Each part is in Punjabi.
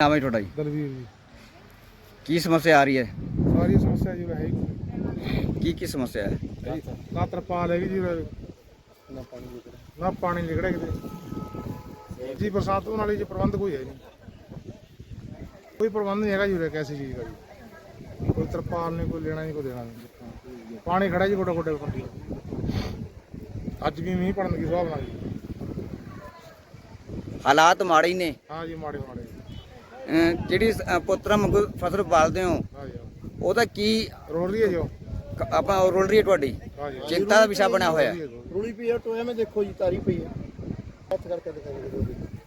ਨਾਮ ਹੈ ਤੁਹਾਡਾ ਜੀ? ਦਲਵੀਰ ਜੀ। ਕੀ ਸਮੱਸਿਆ ਆ ਰਹੀ ਹੈ? ਸਾਰੀ ਸਮੱਸਿਆ ਜੀ ਹੈ ਕੀ ਕੀ ਸਮੱਸਿਆ ਹੈ? ਨਾ ਤਰਪਾਲ ਹੈਗੀ ਜੀ। ਨਾ ਪਾਣੀ ਨਿਕੜਾ ਨਾ ਪਾਣੀ ਨਿਕੜਾ ਕਿਤੇ। ਜੀ ਬਰਸਾਤ ਹੋਣ ਵਾਲੀ ਜੀ ਪ੍ਰਬੰਧ ਕੋਈ ਹੈ ਨਹੀਂ। ਕੋਈ ਪ੍ਰਬੰਧ ਨਹੀਂ ਹੈਗਾ ਜੀ ਉਰੇ ਕਿਸੇ ਚੀਜ਼ ਦਾ ਜੀ। ਕੋਈ ਤਰਪਾਲ ਨਹੀਂ ਕੋਈ ਲੈਣਾ ਨਹੀਂ ਕੋਈ ਦੇਣਾ ਨਹੀਂ। ਪਾਣੀ ਖੜਾ ਜੀ ਗੋਡਾ ਗੋਡੇ ਕੰਡੀ ਅੱਜ ਵੀ ਮੀਂਹ ਪੜਨ ਦੀ ਸੁਭਾਵਨਾ ਜੀ। ਹਾਲਾਤ ਮਾੜੇ ਨੇ। ਹਾਂ ਜੀ ਮਾੜੇ ਮਾੜੇ ਜਿਹੜੀ ਪੁੱਤਰਾਂ ਵਾਂਗੂ ਫਸਲ ਪਾਲਦੇ ਹੋ ਹਾਂ ਹਾਂ। ਉਹਦਾ ਕੀ ਰੋੜ ਰਹੀ ਹੈ ਜੋ ਆਪਾਂ ਰੋਲ ਰਹੀ ਹੈ ਤੁਹਾਡੀ? ਹਾਂ ਚਿੰਤਾ ਦਾ ਵਿਸ਼ਾ ਬਣਿਆ ਹੋਇਆ। ਹੈ ਰੂਲੀ ਪਈ ਆ ਟੋਇਆ ਮੈਂ ਦੇਖੋ ਜੀ ਤਾਰੀ ਪਈ ਆ ਹੱਥ ਕਰਕੇ ਦਿਖਾਈ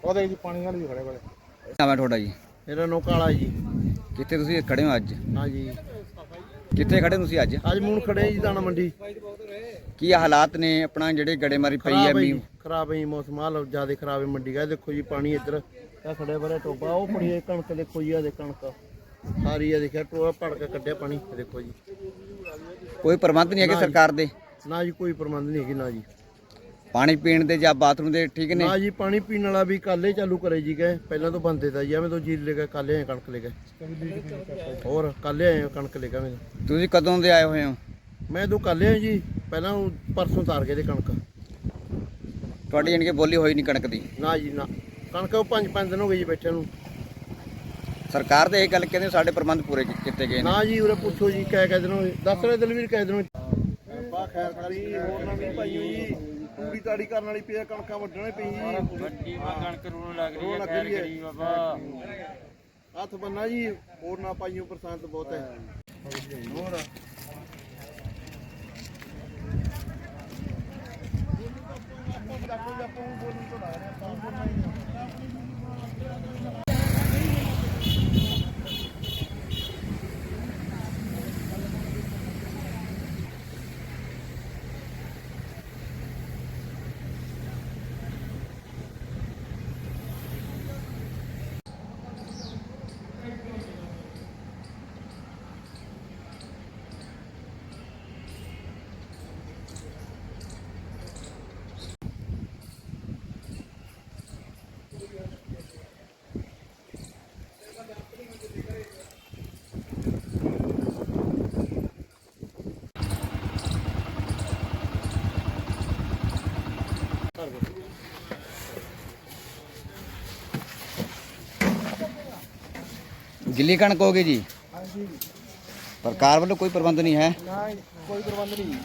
ਉਹਦੇ ਜੀ। ਪਾਣੀ ਨਾਲ ਵੀ ਖੜੇ ਬੜੇ ਨਾਮ ਹੈ ਤੁਹਾਡਾ ਜੀ? ਮੇਰਾ ਨੋ ਕਾਲਾ ਜੀ। ਕਿੱਥੇ ਤੁਸੀਂ ਖੜੇ ਹੋ ਅੱਜ? ਹਾਂ ਜੀ ਕਿੱਥੇ ਖੜੇ ਤੁਸੀਂ ਅੱਜ? ਅੱਜ ਮੂਨ ਖੜੇ ਜੀ ਦਾਣਾ ਮੰਡੀ। ਕੀ ਹਾਲਾਤ ਨੇ ਆਪਣਾ ਜਿਹੜੇ ਗੜੇਮਾਰੀ ਪਈ ਹੈ ਹੈ ਮੀਂਹ? ਖਰਾਬ ਹੈ ਮੌਸਮ ਹਾਲ ਜ਼ਿਆਦਾ ਖਰਾਬ ਹੈ ਮੰਡੀ ਦਾ ਦੇਖੋ ਜੀ ਪਾਣੀ ਇੱਧਰ ਆ ਖੜੇ ਬਰੇ ਟੋਬਾ ਉਹ ਪੜੀ ਕਣਕ ਦੇਖੋ ਜੀ ਆ ਦੇ ਕਣਕ। ਸਾਰੀ ਆ ਦੇਖਿਆ ਟੋਆ ਭੜ ਕੇ ਕੱਢਿਆ ਪਾਣੀ ਦੇਖੋ ਜੀ। ਕੋਈ ਪ੍ਰਬੰਧ ਨਹੀਂ ਹੈਗੇ। ਸਰਕਾਰ ਦੇ? ਨਾ ਜੀ ਕੋਈ ਪ੍ਰਬੰਧ ਨਹੀਂ ਹੈਗੀ ਨਾ ਜੀ। ਪਾਣੀ ਪੀਣ ਦੇ ਜਾਂ ਬਾਥਰੂਮ ਦੇ ਠੀਕ ਨੇ? ਨਾ ਜੀ ਪਾਣੀ ਪੀਣ ਵਾਲਾ ਵੀ ਕਾਲੇ ਚਾਲੂ ਕਰੇ ਜੀ ਗਏ। ਪਹਿਲਾਂ ਤੋਂ ਬੰਦੇ ਦਾ ਜੀ ਐਵੇਂ ਤੋਂ ਜੀ ਲੈ ਕੇ ਕਾਲੇ ਆਏ ਕਣਕ ਲੈ ਕੇ। ਹੋਰ ਕਾਲੇ ਆਏ ਕਣਕ ਲੈ ਕੇ ਤੁਸੀਂ ਕਦੋਂ ਦੇ ਆਏ ਹੋਏ ਹੋ? ਮੈਂ ਦੋ ਕਾਲੇ ਆ ਜੀ ਪਹਿਲਾਂ ਪਰਸੋਂ ਤਾਰ ਗਏ ਤੇ ਕਣਕ। ਤੁਹਾਡੀ ਕਿ ਬੋਲੀ ਹੋਈ ਨਹੀਂ ਕਣਕ ਦੀ। ਨਾ ਜੀ ਨਾ। ਕਣਕ ਉਹ ਪੰਜ ਪੰਜ ਦਿਨ ਹੋ ਗਏ ਜੀ ਬੈਠੇ ਨੂੰ। ਸਰਕਾਰ ਦੇ ਇਹ ਗੱਲ ਕਹਿੰਦੇ ਸਾਡੇ ਪ੍ਰਬੰਧ ਪੂਰੇ ਕੀ- ਕੀਤੇ ਗਏ ਨੇ। ਨਾ ਜੀ ਉਰੇ ਪੁੱਛੋ ਜੀ ਕਹਿ ਕਹਿ ਦਿਨੋਂ ਦੱਸ ਰਹੇ ਦਲਵੀਰ ਕਹਿ ਦਿਨੋਂ ਬਾ ਖੈਰ ਕਰੀ ਹੋਰ ਨਾ ਵੀ ਭਾਈ ਜੀ। ਤੂੜੀ ਤਾੜੀ ਕਰਨ ਵਾਲੀ ਪਈ ਆ, ਕਣਕਾਂ ਵੱਢਣੇ ਪਈ ਜੀ। ਵੱਡੀ ਕਣਕ ਰੋਣ ਲੱਗ ਰਹੀ ਹੈ ਖੈਰ ਕਰੀ ਬਾਬਾ ਹੱਥ ਬੰਨਾ ਜੀ ਹੋਰ ਨਾ ਪਾਈਓ ਬਰਸਾਤ ਬਹੁਤ ਹੈ। ਹੋਰ ਗਿੱਲੀ ਕਣਕ ਹੋ ਗਈ ਜੀ? ਹਾਂਜੀ। ਸਰਕਾਰ ਵੱਲੋਂ ਕੋਈ ਪ੍ਰਬੰਧ ਨਹੀਂ ਹੈ? ਨਾ ਕੋਈ ਪ੍ਰਬੰਧ ਨਹੀਂ।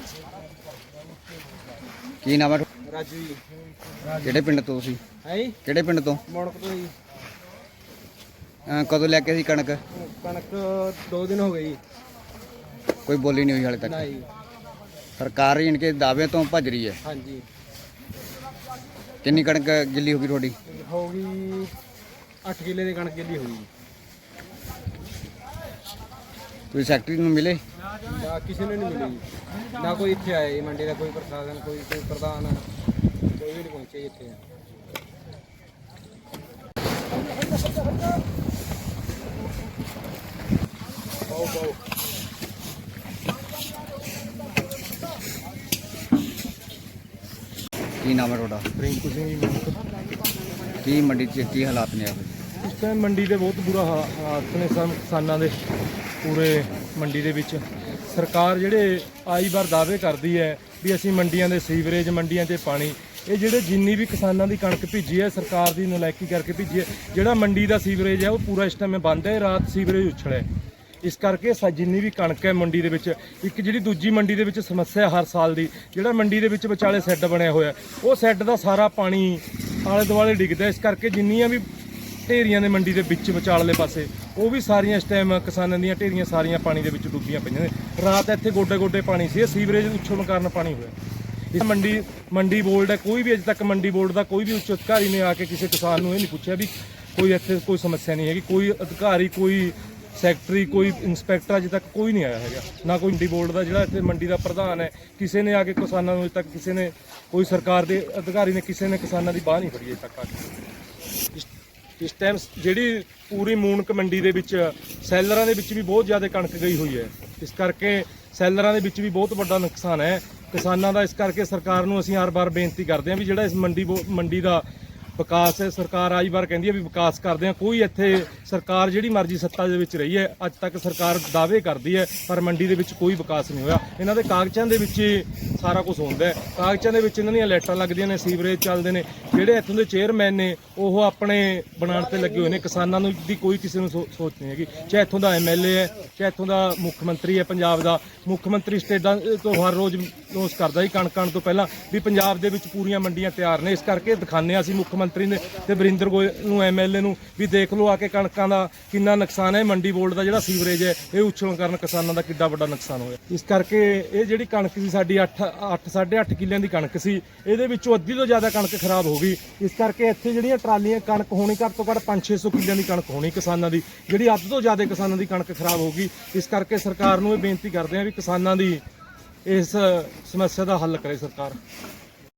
ਕੀ ਨਾਮ ਹੈ? ਰਾਜੂ ਜੀ। ਕਿਹੜੇ ਪਿੰਡ ਤੋਂ ਤੁਸੀਂ? ਹੈ ਕਿਹੜੇ ਪਿੰਡ ਤੋਂ? ਮੋੜਕ ਤੋਂ ਜੀ। ਅਹ ਕਦੋਂ ਲੈ ਕੇ ਸੀ ਕਣਕ? ਕਣਕ 2 ਦਿਨ ਹੋ ਗਏ ਜੀ। ਕੋਈ ਬੋਲੀ ਨਹੀਂ ਹੋਈ ਹਾਲੇ ਤੱਕ। ਨਹੀਂ ਸਰਕਾਰ ਯਾਨੀ ਕਿ ਦਾਅਵੇ ਤੋਂ ਭੱਜ ਰਹੀ ਹੈ। ਹਾਂਜੀ। ਕਿੰਨੀ ਕਣਕ ਗਿੱਲੀ ਹੋ ਗਈ ਤੁਹਾਡੀ? ਹੋ ਗਈ 8 ਕਿੱਲੇ ਦੀ ਕਣਕ ਗਿੱਲੀ ਹੋਈ। ਤੁਸੀਂ ਸੈਕਟਰੀ ਨੂੰ ਮਿਲੇ? ਜਾਂ ਕਿਸੇ ਨੂੰ ਨਹੀਂ ਮਿਲੀ। ਜੀ। ਨਾ ਕੋਈ ਇੱਥੇ ਆਇਆ ਜੀ ਮੰਡੀ ਦਾ ਕੋਈ ਪ੍ਰਸ਼ਾਸਨ ਕੋਈ ਕੋਈ ਪ੍ਰਧਾਨ। ਕੋਈ ਵੀ ਨਹੀਂ ਪਹੁੰਚੇ ਜੀ ਇੱਥੇ। ਪਾਓ ਪਾਓ ਕੀ ਨਾਮ ਹੈ ਤੁਹਾਡਾ? ਰਿੰਕੂ ਸਿੰਘ ਜੀ ਕੀ ਮੰਡੀ 'ਚ ਕੀ ਹਾਲਾਤ ਨੇ ਆਪ ਇਸ ਟਾਈਮ ਮੰਡੀ ਦੇ ਬਹੁਤ ਬੁਰਾ ਹਾ- ਹਾਲਤ ਨੇ ਸਨ ਕਿਸਾਨਾਂ ਦੇ ਪੂਰੇ ਮੰਡੀ ਦੇ ਵਿੱਚ। ਸਰਕਾਰ ਜਿਹੜੇ ਆਈ ਵਾਰ ਦਾਅਵੇ ਕਰਦੀ ਹੈ ਵੀ ਅਸੀਂ ਮੰਡੀਆਂ ਦੇ ਸੀਵਰੇਜ ਮੰਡੀਆਂ 'ਤੇ ਪਾਣੀ ਇਹ ਜਿਹੜੇ ਜਿੰਨੀ ਵੀ ਕਿਸਾਨਾਂ ਦੀ ਕਣਕ ਭੀਜੀ ਹੈ ਸਰਕਾਰ ਦੀ ਨਲਾਇਕੀ ਕਰਕੇ ਭੀਜੀ ਹੈ ਜਿਹੜਾ ਮੰਡੀ ਦਾ ਸੀਵਰੇਜ ਹੈ ਉਹ ਪੂਰਾ ਇਸ ਟਾਈਮ ਬੰਦ ਹੈ ਰਾਤ ਸੀਵਰੇਜ ਉਛਲਿਆ ਹੈ। ਇਸ ਕਰਕੇ ਸਾ- ਜਿੰਨੀ ਵੀ ਕਣਕ ਹੈ ਮੰਡੀ ਦੇ ਵਿੱਚ, ਇੱਕ ਜਿਹੜੀ ਦੂਜੀ ਮੰਡੀ ਦੇ ਵਿੱਚ ਸਮੱਸਿਆ ਹਰ ਸਾਲ ਦੀ, ਜਿਹੜਾ ਮੰਡੀ ਦੇ ਵਿੱਚ ਵਿਚਾਲੇ ਸੈੱਡ ਬਣਿਆ ਹੋਇਆ ਉਹ ਸੈੱਡ ਦਾ ਸਾਰਾ ਪਾਣੀ ਆਲੇ ਦੁਆਲੇ ਡਿੱਗਦਾ ਇਸ ਕਰਕੇ ਜਿੰਨੀਆਂ ਵੀ ਢੇਰੀਆਂ ਦੇ ਮੰਡੀ ਦੇ ਵਿੱਚ ਵਿਚਾਲਲੇ ਪਾਸੇ, ਉਹ ਵੀ ਸਾਰੀਆਂ ਇਸ ਟਾਈਮ ਕਿਸਾਨਾਂ ਦੀਆਂ ਢੇਰੀਆਂ ਸਾਰੀਆਂ ਪਾਣੀ ਦੇ ਵਿੱਚ ਡੁੱਬੀਆਂ ਪਈਆਂ ਨੇ। ਰਾਤ ਇੱਥੇ ਗੋਡੇ ਗੋਡੇ ਪਾਣੀ ਸੀ, ਇਹ ਸੀਵਰੇਜ ਉਛਲਣ ਕਾਰਨ ਪਾਣੀ ਹੋਇਆ। ਇਸ ਮੰਡੀ ਮੰਡੀ ਬੋਰਡ ਹੈ, ਕੋਈ ਵੀ ਅਜੇ ਤੱਕ ਮੰਡੀ ਬੋਰਡ ਦਾ ਕੋਈ ਵੀ ਉੱਚ ਅਧਿਕਾਰੀ ਨੇ ਆ ਕੇ ਕਿਸੇ ਕਿਸਾਨ ਨੂੰ ਇਹ ਨਹੀਂ ਪੁੱਛਿਆ ਵੀ ਕੋਈ ਇੱਥੇ ਕੋਈ ਸਮੱਸਿਆ ਨਹੀਂ ਹੈਗੀ, ਕੋਈ ਅਧਿਕਾਰੀ, ਕੋਈ ਸੈਕਟਰੀ, ਕੋਈ ਇੰਸਪੈਕਟਰ ਅਜੇ ਤੱਕ ਕੋਈ ਨਹੀਂ ਆਇਆ ਹੈਗਾ। ਨਾ ਕੋਈ ਮੰਡੀ ਬੋਰਡ ਦਾ ਜਿਹੜਾ ਇੱਥੇ ਮੰਡੀ ਦਾ ਪ੍ਰਧਾਨ ਹੈ। ਕਿਸੇ ਨੇ ਆ ਕੇ ਕਿਸਾਨਾਂ ਨੂੰ ਅਜੇ ਤੱਕ ਕਿਸੇ ਨੇ, ਕੋਈ ਸਰਕਾਰ ਦੇ ਅਧਿਕਾਰੀ ਨੇ ਕਿਸੇ ਨੇ ਕਿਸਾਨਾਂ ਦੀ ਬਾਹ ਨਹੀਂ ਫੜੀ ਅਜੇ ਤੱਕ ਆ ਕੇ। ਇਸ- ਟਾਈਮ ਜਿਹੜੀ ਪੂਰੀ ਮੂਨਕ ਮੰਡੀ ਦੇ ਵਿੱਚ, ਸੈਲਰਾਂ ਦੇ ਵਿੱਚ ਵੀ ਬਹੁਤ ਜ਼ਿਆਦਾ ਕਣਕ ਗਈ ਹੋਈ ਹੈ। ਇਸ ਕਰਕੇ ਸੈਲਰਾਂ ਦੇ ਵਿੱਚ ਵੀ ਬਹੁਤ ਵੱਡਾ ਨੁਕਸਾਨ ਹੈ। ਕਿਸਾਨਾਂ ਦਾ ਇਸ ਕਰਕੇ ਸਰਕਾਰ ਨੂੰ ਅਸੀਂ ਹਰ ਵਾਰ ਬੇਨਤੀ ਕਰਦੇ ਹਾਂ ਵੀ ਜਿਹੜਾ ਇਸ ਮੰਡੀ ਬੋ- ਮੰਡੀ ਦਾ ਵਿਕਾਸ ਹੈ, ਸਰਕਾਰ ਆਈ ਵਾਰ ਕਹਿੰਦੀ ਹੈ ਵੀ ਵਿਕਾਸ ਕਰਦੇ ਆ ਕੋਈ ਇੱਥੇ ਸਰਕਾਰ ਜਿਹੜੀ ਮਰਜ਼ੀ ਸੱਤਾ ਦੇ ਵਿੱਚ ਰਹੀ ਹੈ, ਅੱਜ ਤੱਕ ਸਰਕਾਰ ਦਾਅਵੇ ਕਰਦੀ ਹੈ, ਪਰ ਮੰਡੀ ਦੇ ਵਿੱਚ ਕੋਈ ਵਿਕਾਸ ਨਹੀਂ ਹੋਇਆ। ਇਹਨਾਂ ਦੇ ਕਾਗਜ਼ਾਂ ਦੇ ਵਿੱਚ ਹੀ ਸਾਰਾ ਕੁਝ ਹੁੰਦਾ ਹੈ। ਕਾਗਜ਼ਾਂ ਦੇ ਵਿੱਚ ਇਹਨਾਂ ਦੀਆਂ ਲੈਟਰਾਂ ਲੱਗਦੀਆਂ ਨੇ, ਸੀਵਰੇਜ ਚੱਲਦੇ ਨੇ। ਜਿਹੜੇ ਇੱਥੋਂ ਦੇ ਚੇਅਰਮੈਨ ਨੇ, ਉਹ ਆਪਣੇ ਬਣਾਉਣ ਤੇ ਲੱਗੇ ਹੋਏ ਨੇ। ਕਿਸਾਨਾਂ ਨੂੰ ਦੀ ਕੋਈ ਕਿਸੇ ਨੂੰ ਸੋ- ਸੋਚ ਨਹੀਂ ਹੈਗੀ। ਚਾਹੇ ਇੱਥੋਂ ਦਾ ਐਮਐਲਏ ਹੈ, ਚਾਹੇ ਇੱਥੋਂ ਦਾ ਮੁੱਖ ਮੰਤਰੀ ਹੈ ਪੰਜਾਬ ਦਾ। ਮੁੱਖ ਮੰਤਰੀ ਸਟੇਟਾਂ ਤੋਂ ਹਰ ਰੋਜ਼ ਨੋਸ ਕਰਦਾ ਹੀ ਕਣਕ ਆਉਣ ਤੋਂ ਪਹਿਲਾਂ ਵੀ ਪੰਜਾਬ ਦੇ ਵਿੱਚ ਪੂਰੀਆਂ ਮੰਡੀਆਂ ਤਿਆਰ ਨੇ। ਇਸ ਕਰਕੇ ਦਿਖਾਉਂਦੇ ਹਾਂ ਅਸੀਂ ਮੁੱਖ ਮੰਤਰੀ ਨੇ ਤੇ ਵਰਿੰਦਰ ਗੋਇਲ ਨੂੰ ਐਮਐਲਏ ਨੂੰ ਵੀ ਦੇਖ ਲਓ ਆ ਕੇ ਕਣਕਾਂ ਦਾ ਕਿੰਨਾ ਨੁਕਸਾਨ ਹੈ। ਮੰਡੀ ਬੋਰਡ ਦਾ ਜਿਹੜਾ ਸੀਵਰੇਜ ਹੈ, ਇਹ ਉਛਲਣ ਕਾਰਨ ਕਿਸਾਨਾਂ ਦਾ ਕਿੱਡਾ ਵੱਡਾ ਨੁਕਸਾਨ ਹੋਇਆ। ਇਸ ਕਰਕੇ ਇਹ ਜਿਹੜੀ ਕਣਕ ਸੀ, ਸਾਡੀ 8 8 8.5 ਕਿੱਲਿਆਂ ਦੀ ਕਣਕ ਸੀ, ਇਹਦੇ ਵਿੱਚੋਂ ਅੱਧੀ ਤੋਂ ਜ਼ਿਆਦਾ ਕਣਕ ਖਰਾਬ ਹੋ ਗਈ। ਇਸ ਕਰਕੇ ਇੱਥੇ ਜਿਹੜੀਆਂ ਟਰਾਲੀਆਂ, ਕਣਕ ਹੋਣੀ ਘੱਟ ਤੋਂ ਘੱਟ 5-600 ਕਿੱਲਿਆਂ ਦੀ ਕਣਕ ਹੋਣੀ ਕਿਸਾਨਾਂ ਦੀ। ਜਿਹੜੀ ਅੱਧ ਤੋਂ ਜ਼ਿਆਦਾ ਕਿਸਾਨਾਂ ਦੀ ਕਣਕ ਖਰਾਬ ਹੋ ਗਈ। ਇਸ ਕਰਕੇ ਸਰਕਾਰ ਨੂੰ ਇਹ ਬੇਨਤੀ ਕਰਦੇ ਹਾਂ ਵੀ ਕਿਸਾਨਾਂ ਦੀ ਇਸ ਸਮੱਸਿਆ ਦਾ ਹੱਲ ਕਰੇ ਸਰਕਾਰ।